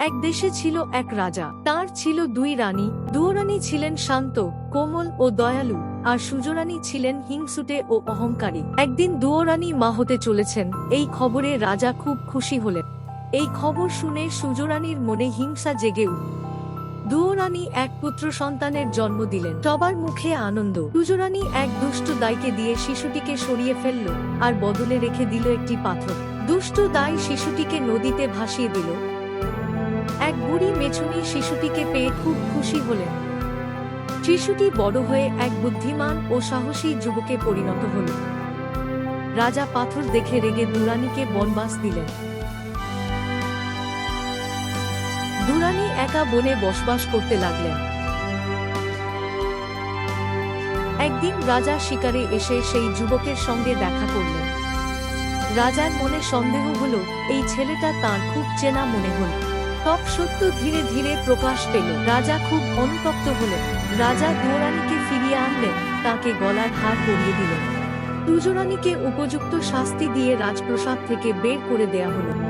এক দেশে ছিল এক রাজা। তার ছিল দুই রানী। দুয়োরানী ছিলেন শান্ত, কোমল ও দয়ালু, আর সুজরানী ছিলেন হিংসুটে ও অহংকারী। একদিন দুয়োরানী মা হতে চলেছেন। এই খবরে রাজা খুব খুশি হলেন। এই খবর শুনে সুজরানীর মনে হিংসা জেগে উঠল দুয়োরানী এক পুত্র সন্তানের জন্ম দিলেন। সবার মুখে আনন্দ। সুজরানী এক দুষ্ট দাইকে দিয়ে শিশুটিকে সরিয়ে ফেলল আর বদলে রেখে দিল একটি পাথর। দুষ্ট দাই শিশুটিকে নদীতে ভাসিয়ে দিল। এক বুড়ি মেছুনি শিশুটিকে পেয়ে খুব খুশি হলেন। শিশুটি বড় হয়ে এক বুদ্ধিমান ও সাহসী যুবকে পরিণত হল। রাজা পাথর দেখে রেগে দুরানীকে বনবাস দিলেন। দুরানী একা বনে বসবাস করতে লাগলেন। একদিন রাজা শিকারে এসে সেই যুবকের সঙ্গে দেখা করলেন। রাজার মনে সন্দেহ হলো, এই ছেলেটা তার খুব চেনা মনে হল। সব সত্য ধীরে ধীরে প্রকাশ পেল। রাজা খুব অনুতপ্ত হলেন। রাজা দুয়োরানীকে ফিরিয়ে আনলেন, তাকে গলার হার পরিয়ে দিলেন। দুজরানীকে উপযুক্ত শাস্তি দিয়ে রাজপ্রসাদ থেকে বের করে দেয়া হলো।